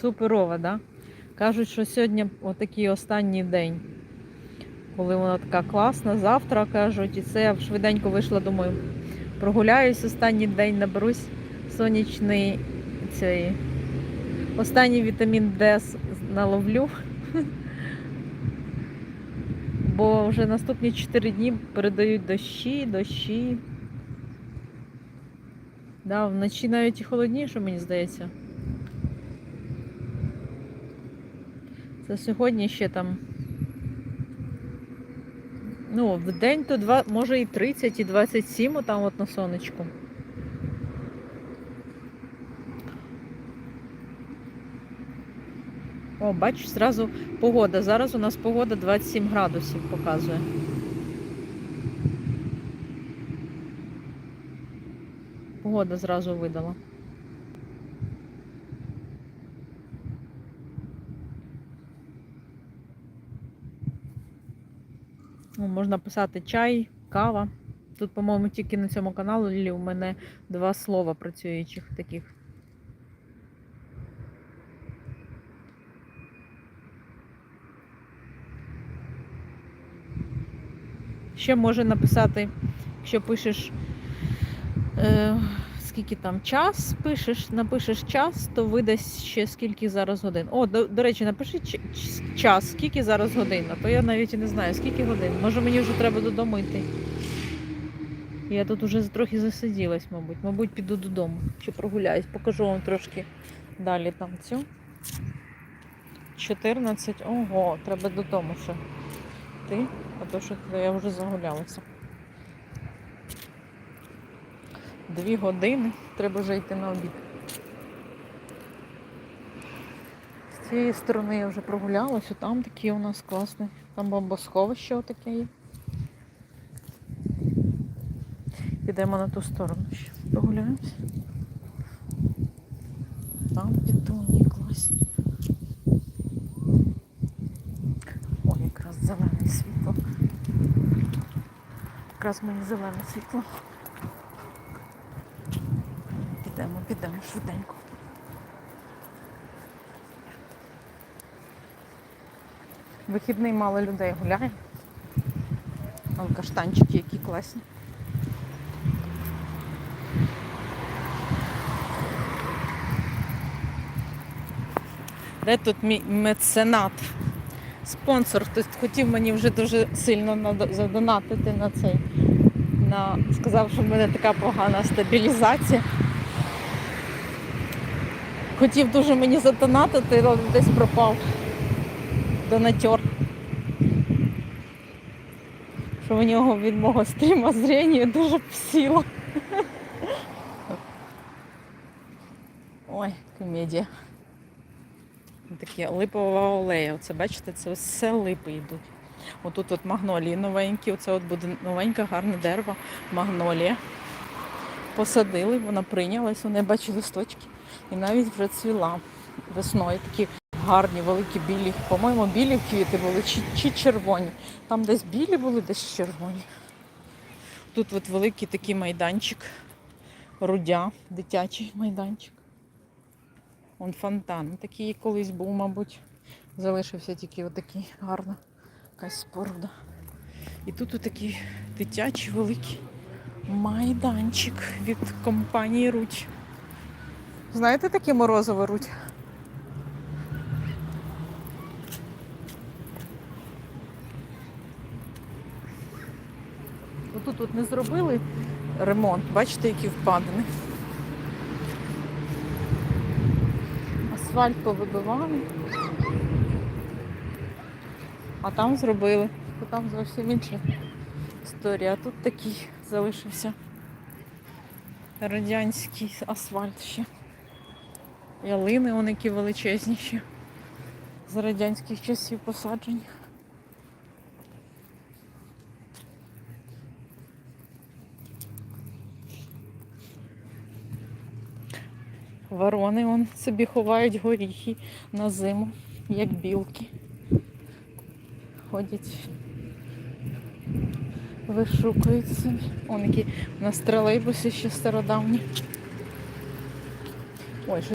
Суперова, да? Кажуть, що сьогодні отакий останній день, коли вона така класна. Завтра кажуть, і це я швиденько вийшла, думаю, прогуляюсь останній день, наберусь сонячний цей останній вітамін Д наловлю. Бо вже наступні 4 дні передають дощі, дощі. Да, вночі навіть і холодніше, мені здається. Це сьогодні ще там. Ну, в день то два, може і 30, і 27 там от на сонечку. О, бачиш, зразу погода. Зараз у нас погода 27 градусів показує. Погода зразу видала. Ну, можна писати чай, кава. Тут, по-моєму, тільки на цьому каналі у мене два слова працюючих таких. Ще може написати, якщо пишеш, е, скільки там час пишеш, напишеш час, то видасть ще скільки зараз годин. О, до, до речі, напиши час, скільки зараз годин, а то я навіть і не знаю, скільки годин. Може мені вже треба додому йти. Я тут уже трохи засиділась, мабуть. Мабуть, піду додому. Чи прогуляюсь, покажу вам трошки далі там цю. 14. Ого, треба додому ще йти, а то що я вже загулялася. Дві години, треба вже йти на обід. З цієї сторони я вже прогулялася, там такі у нас класні. Там бомбосховище отаке є. Підемо на ту сторону ще прогуляємося. Там пітуні класні. Ой, якраз зелене світло. Якраз мені зелене світло. Підемо швиденько. Вихідний мало людей гуляє. Але каштанчики які класні. Де тут мій меценат? Спонсор хтось хотів мені вже дуже сильно задонатити на цей. На... Сказав, що в мене така погана стабілізація. Хотів дуже мені задонатити, але десь пропав донатер. Що в нього від мого стріма зрення дуже псіло. Ой, комедія. Такі липова олея. Оце бачите, це все липи йдуть. Отут от магнолії новенькі, оце от буде новеньке, гарне дерево, магнолія. Посадили, вона прийнялась, вони бачу листочки. І навіть вже весною. Такі гарні, великі білі. По-моєму, білі квіти були чи, чи червоні. Там десь білі були, десь червоні. Тут от великий такий майданчик, рудя, дитячий майданчик. Он фонтан. Такий колись був, мабуть. Залишився тільки отакий гарна якась споруда. І тут отакий дитячий великий майданчик від компанії Руть. Знаєте таке морозове Руть? Отут от не зробили ремонт, бачите, які впадини. Асфальт повибивали. А там зробили. То там зовсім інша історія. А тут такий залишився радянський асфальт ще. Ялини вони які величезні ще. З радянських часів посаджені. Ворони вон собі ховають горіхи на зиму, як білки. Ходять, вишукують. Вон які у нас тролейбуси ще стародавні. Ой,